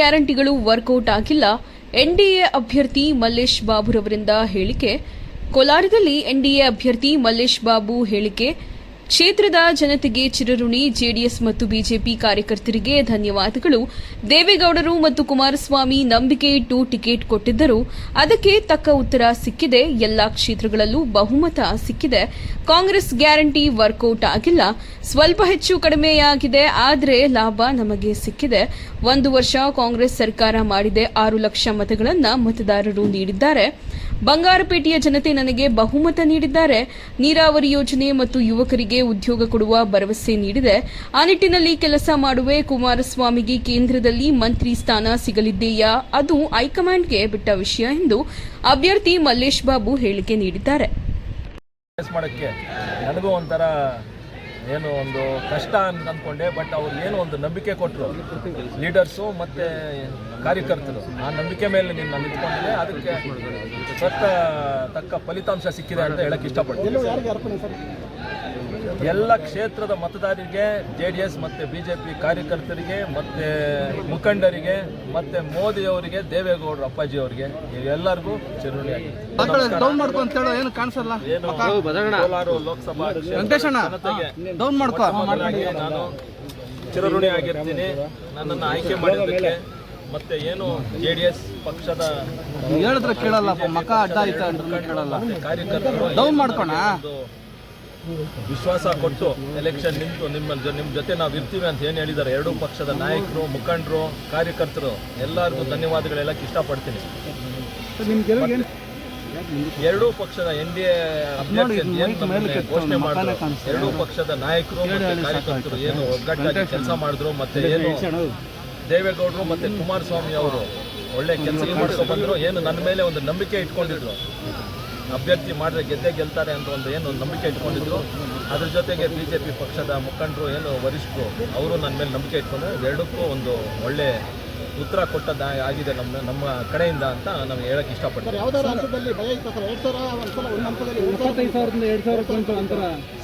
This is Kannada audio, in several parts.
ಗ್ಯಾರಂಟಿಗಳು ವರ್ಕೌಟ್ ಆಗಿಲ್ಲ. ಎನ್ಡಿಎ ಅಭ್ಯರ್ಥಿ ಮಲ್ಲೇಶ್ ಬಾಬುರವರಿಂದ ಹೇಳಿಕೆ. ಕೋಲಾರದಲ್ಲಿ ಎನ್ಡಿಎ ಅಭ್ಯರ್ಥಿ ಮಲ್ಲೇಶ್ ಬಾಬು ಹೇಳಿಕೆ. ಕ್ಷೇತ್ರದ ಜನತೆಗೆ ಚಿರಋಣಿ, ಜೆಡಿಎಸ್ ಮತ್ತು ಬಿಜೆಪಿ ಕಾರ್ಯಕರ್ತರಿಗೆ ಧನ್ಯವಾದಗಳು. ದೇವೇಗೌಡರು ಮತ್ತು ಕುಮಾರಸ್ವಾಮಿ ನಂಬಿಕೆ ಇಟ್ಟು ಟಿಕೆಟ್ ಕೊಟ್ಟಿದ್ದರು. ಅದಕ್ಕೆ ತಕ್ಕ ಉತ್ತರ ಸಿಕ್ಕಿದೆ. ಎಲ್ಲಾ ಕ್ಷೇತ್ರಗಳಲ್ಲೂ ಬಹುಮತ ಸಿಕ್ಕಿದೆ. ಕಾಂಗ್ರೆಸ್ ಗ್ಯಾರಂಟಿ ವರ್ಕೌಟ್ ಆಗಿಲ್ಲ. ಸ್ವಲ್ಪ ಹೆಚ್ಚು ಕಡಿಮೆಯಾಗಿದೆ. ಆದರೆ ಲಾಭ ನಮಗೆ ಸಿಕ್ಕಿದೆ. ಒಂದು ವರ್ಷ ಕಾಂಗ್ರೆಸ್ ಸರ್ಕಾರ ಮಾಡಿದೆ. ಆರು ಲಕ್ಷ ಮತಗಳನ್ನು ಮತದಾರರು ನೀಡಿದ್ದಾರೆ. ಬಂಗಾರಪೇಟೆಯ ಜನತೆ ನನಗೆ ಬಹುಮತ ನೀಡಿದ್ದಾರೆ. ನೀರಾವರಿ ಯೋಜನೆ ಮತ್ತು ಯುವಕರಿಗೆ ಉದ್ಯೋಗ ಕೊಡುವ ಭರವಸೆ ನೀಡಿದೆ. ಆ ನಿಟ್ಟಿನಲ್ಲಿ ಕೆಲಸ ಮಾಡುವೆ ಕುಮಾರಸ್ವಾಮಿಗೆ ಕೇಂದ್ರದಲ್ಲಿ ಮಂತ್ರಿ ಸ್ಥಾನ ಸಿಗಲಿದ್ದೇಯಾ ಅದು ಹೈಕಮಾಂಡ್ಗೆ ಬಿಟ್ಟ ವಿಷಯ ಎಂದು ಅಭ್ಯರ್ಥಿ ಮಲ್ಲೇಶ್ ಬಾಬು ಹೇಳಿಕೆ ನೀಡಿದ್ದಾರೆ. ಒಂಥರ ಏನು ಒಂದು ಕಷ್ಟ ಅಂತ ಅಂದ್ಕೊಂಡೆ ಬಟ್ ಅವ್ರು ಏನು ಒಂದು ನಂಬಿಕೆ ಕೊಟ್ಟರು ಲೀಡರ್ಸು ಮತ್ತು ಕಾರ್ಯಕರ್ತರು. ಆ ನಂಬಿಕೆ ಮೇಲೆ ನಿನ್ನ ನಿಂತ್ಕೊಂಡಿದೆ ಅದಕ್ಕೆ ತಕ್ಕ ತಕ್ಕ ಫಲಿತಾಂಶ ಸಿಕ್ಕಿದೆ ಅಂತ ಹೇಳಕ್ಕೆ ಇಷ್ಟಪಡ್ತೀನಿ. ಎಲ್ಲ ಕ್ಷೇತ್ರದ ಮತದಾರರಿಗೆ ಜೆ ಡಿ ಎಸ್ ಮತ್ತು ಬಿ ಜೆ ಪಿ ಕಾರ್ಯಕರ್ತರಿಗೆ ಮತ್ತು ಮುಖಂಡರಿಗೆ ಮತ್ತು ಮೋದಿಯವರಿಗೆ ದೇವೇಗೌಡರು ಅಪ್ಪಾಜಿ ಅವರಿಗೆ ಎಲ್ಲರಿಗೂ ಚಿರುಣಿ ಡೌನ್ ಮಾಡ್ಕೊ ಅಂತ ಹೇಳೋ ಏನು ಕಾಣಿಸಲ್ಲ? ಏನು? ಕೋಲಾರ ಲೋಕಸಭಾ ನಾನು ಚಿರಋಣಿ ಆಗಿರ್ತೀನಿ. ನನ್ನನ್ನು ಆಯ್ಕೆ ಮಾಡಿದ್ದಕ್ಕೆ ಮತ್ತೆ ಏನು ಜೆ ಡಿ ಎಸ್ ಪಕ್ಷದ ಹೇಳಿದ್ರೆ ಕೇಳಲ್ಲಪ್ಪ ಮಕ ಅಡ್ಡ ಆಯ್ತಾ ಅಂದ್ರೆ ಕೇಳಲ್ಲ. ಕಾರ್ಯಕರ್ತರು ಡೌನ್ ಮಾಡ್ಕೋಣ. ವಿಶ್ವಾಸ ಕೊಟ್ಟು ಎಲೆಕ್ಷನ್ ನಿಂತು ನಿಮ್ಮ ನಿಮ್ಮ ಜೊತೆ ನಾವು ಇರ್ತೀವಿ ಅಂತ ಏನು ಹೇಳಿದ್ದಾರೆ ಎರಡೂ ಪಕ್ಷದ ನಾಯಕರು ಮುಖಂಡರು ಕಾರ್ಯಕರ್ತರು ಎಲ್ಲರಿಗೂ ಧನ್ಯವಾದಗಳು ಹೇಳಕ್ಕೆ ಇಷ್ಟಪಡ್ತೀನಿ ಎರಡೂ ಪಕ್ಷದ ಎನ್ ಡಿ ಎ ಘೋಷಣೆ ಮಾಡಿದ್ರು? ಎರಡೂ ಪಕ್ಷದ ನಾಯಕರು ಮತ್ತೆ ಕಾರ್ಯಕರ್ತರು ಏನು ಒಗ್ಗಟ್ಟಾಗಿ ಕೆಲಸ ಮಾಡಿದ್ರು ಮತ್ತೆ ಏನು ದೇವೇಗೌಡರು ಮತ್ತು ಕುಮಾರಸ್ವಾಮಿ ಅವರು ಒಳ್ಳೆ ಕೆಲಸ ಮಾಡ್ಕೊಂಡು ಬಂದ್ರು. ಏನು ನನ್ನ ಮೇಲೆ ಒಂದು ನಂಬಿಕೆ ಇಟ್ಕೊಂಡಿದ್ರು. ಅಭ್ಯರ್ಥಿ ಮಾಡಿದ್ರೆ ಗೆದ್ದೇ ಗೆಲ್ತಾರೆ ಅಂತ ಒಂದು ಏನು ಒಂದು ನಂಬಿಕೆ ಇಟ್ಕೊಂಡಿದ್ರು. ಅದ್ರ ಜೊತೆಗೆ ಬಿ ಜೆ ಪಿ ಪಕ್ಷದ ಮುಖಂಡರು ಏನು ವರಿಷ್ಠರು ಅವರು ನನ್ನ ಮೇಲೆ ನಂಬಿಕೆ ಇಟ್ಕೊಂಡ್ರು ಎರಡಕ್ಕೂ ಒಂದು ಒಳ್ಳೆ ಉತ್ತರ ಕೊಟ್ಟದ ಆಗಿದೆ ನಮ್ಮ ನಮ್ಮ ಕಡೆಯಿಂದ ಅಂತ ನಾವು ಹೇಳಕ್ಕೆ ಎರಡ್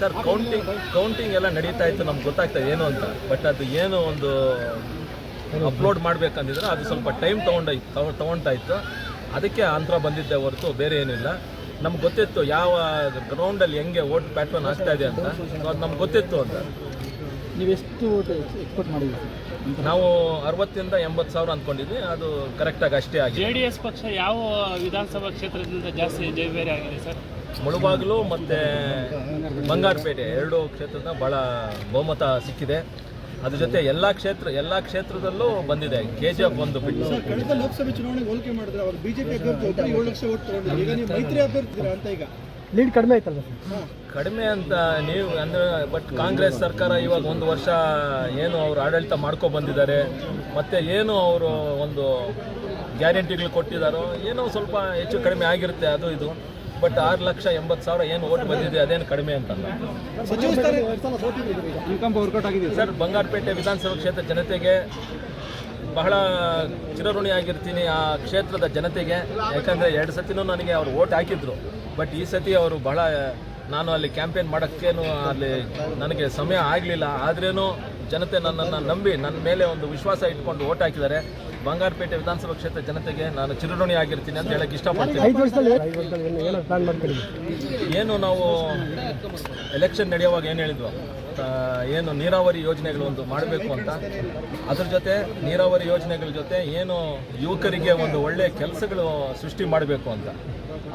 ಸರ್ ಕೌಂಟಿಂಗ್ ಕೌಂಟಿಂಗ್ ಎಲ್ಲ ನಡೀತಾ ಇತ್ತು ನಮ್ಗೆ ಗೊತ್ತಾಗ್ತದೆ ಏನು ಅಂತ. ಬಟ್ ಅದು ಏನು ಒಂದು ಅಪ್ಲೋಡ್ ಮಾಡ್ಬೇಕಂದಿದ್ರೆ ಅದು ಸ್ವಲ್ಪ ಟೈಮ್ ತೊಗೊಂಡ ತೊಗೊಳ್ತಾ ಇತ್ತು. ಅದಕ್ಕೆ ಅಂತರ ಬಂದಿದ್ದೆ ಹೊರತು ಬೇರೆ ಏನಿಲ್ಲ. ನಮ್ಗೆ ಗೊತ್ತಿತ್ತು ಯಾವ ಗ್ರೌಂಡಲ್ಲಿ ಹೆಂಗೆ ಓಟ್ ಪ್ಯಾಟ್ರನ್ ಆಗ್ತಾ ಇದೆ ಅಂತ. ಸೊ ಅದು ನಮ್ಗೆ ಗೊತ್ತಿತ್ತು ಅಂತ. ನೀವು ಎಷ್ಟು ಎಕ್ಸ್ಪೆಕ್ಟ್ ಮಾಡಿದ್ರಿ ನಾವು ಅರವತ್ತಿಂದ ಎಂಬತ್ತು ಸಾವಿರ ಅಂದ್ಕೊಂಡಿದ್ವಿ ಅದು ಕರೆಕ್ಟಾಗಿ ಅಷ್ಟೇ ಆಗಿದೆ. ಎಸ್ ಪಕ್ಷ ಯಾವ ವಿಧಾನಸಭಾ ಕ್ಷೇತ್ರದಿಂದ ಜಾಸ್ತಿ ಜಯಬೇರಿ ಆಗಿದೆ ಸರ್? ಮುಳುಬಾಗಿಲು ಮತ್ತು ಬಂಗಾರಪೇಟೆ ಎರಡು ಕ್ಷೇತ್ರದ ಭಾಳ ಬಹುಮತ ಸಿಕ್ಕಿದೆ. ಅದ್ರ ಜೊತೆ ಎಲ್ಲ ಕ್ಷೇತ್ರ ಎಲ್ಲ ಕ್ಷೇತ್ರದಲ್ಲೂ ಬಂದಿದೆ. ಕೆ ಜಿ ಎಫ್ ಒಂದು ಬಿಟ್ಟು. ಕಳೆದ ಲೋಕಸಭೆ ಚುನಾವಣೆಗೆ ಹೋಲಿಕೆ ಮಾಡಿದ್ರೆ ಅವಾಗ ಬಿಜೆಪಿ ಅಭ್ಯರ್ಥಿ ಒಬ್ಬರು ಏಳು ಲಕ್ಷ ಓಟ್ ತಗೊಂಡಿದ್ರು ಈಗ ನೀವು ಮೈತ್ರಿ ಅಭ್ಯರ್ಥಿ ಅಂತ ಈಗ? ಲೀಡ್ ಕಡಿಮೆ ಆಯ್ತಲ್ಲ ಕಡಿಮೆ ಅಂತ ನೀವು ಅಂದರೆ ಬಟ್ ಕಾಂಗ್ರೆಸ್ ಸರ್ಕಾರ ಇವಾಗ ಒಂದು ವರ್ಷ ಏನು ಅವರು ಆಡಳಿತ ಮಾಡ್ಕೊ ಬಂದಿದ್ದಾರೆ. ಮತ್ತೆ ಏನು ಅವರು ಒಂದು ಗ್ಯಾರಂಟಿಗಳು ಕೊಟ್ಟಿದ್ದಾರೋ ಏನೋ ಸ್ವಲ್ಪ ಹೆಚ್ಚು ಕಡಿಮೆ ಆಗಿರುತ್ತೆ ಅದು ಇದು. ಬಟ್ ಆರು ಲಕ್ಷ ಎಂಬತ್ತು ಸಾವಿರ ಏನು ಓಟ್ ಬಂದಿದೆ ಅದೇನು ಕಡಿಮೆ ಅಂತಲ್ಲ. ಸರ್ ಬಂಗಾರಪೇಟೆ ವಿಧಾನಸಭಾ ಕ್ಷೇತ್ರ ಜನತೆಗೆ ಬಹಳ ಚಿರಋಣಿ ಆಗಿರ್ತೀನಿ ಆ ಕ್ಷೇತ್ರದ ಜನತೆಗೆ. ಯಾಕಂದರೆ ಎರಡು ಸತಿನೂ ನನಗೆ ಅವರು ಓಟ್ ಹಾಕಿದ್ರು. ಬಟ್ ಈ ಸತಿ ಅವರು ಬಹಳ ನಾನು ಅಲ್ಲಿ ಕ್ಯಾಂಪೇನ್ ಮಾಡೋಕ್ಕೇನು ಅಲ್ಲಿ ನನಗೆ ಸಮಯ ಆಗಲಿಲ್ಲ. ಆದ್ರೇನು ಜನತೆ ನನ್ನನ್ನು ನಂಬಿ ನನ್ನ ಮೇಲೆ ಒಂದು ವಿಶ್ವಾಸ ಇಟ್ಕೊಂಡು ಓಟ್ ಹಾಕಿದ್ದಾರೆ. ಬಂಗಾರಪೇಟೆ ವಿಧಾನಸಭಾ ಕ್ಷೇತ್ರ ಜನತೆಗೆ ನಾನು ಚಿರಋಣಿ ಆಗಿರ್ತೀನಿ ಅಂತ ಹೇಳಕ್ಕೆ ಇಷ್ಟಪಡ್ತೀನಿ. ಏನೋ ನಾವು ಎಲೆಕ್ಷನ್ ನಡೆಯುವಾಗ ಏನು ಹೇಳಿದ್ವು? ಏನು ನೀರಾವರಿ ಯೋಜನೆಗಳು ಒಂದು ಮಾಡಬೇಕು ಅಂತ. ಅದ್ರ ಜೊತೆ ನೀರಾವರಿ ಯೋಜನೆಗಳ ಜೊತೆ ಏನು ಯುವಕರಿಗೆ ಒಂದು ಒಳ್ಳೆಯ ಕೆಲಸಗಳು ಸೃಷ್ಟಿ ಮಾಡಬೇಕು ಅಂತ.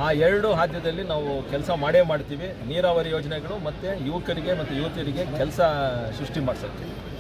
ಆ ಎರಡು ಆದ್ಯದಲ್ಲಿ ನಾವು ಕೆಲಸ ಮಾಡೇ ಮಾಡ್ತೀವಿ. ನೀರಾವರಿ ಯೋಜನೆಗಳು ಮತ್ತು ಯುವಕರಿಗೆ ಮತ್ತು ಯುವತಿಯರಿಗೆ ಕೆಲಸ ಸೃಷ್ಟಿ ಮಾಡ್ಸೋಕ್ಕೆ.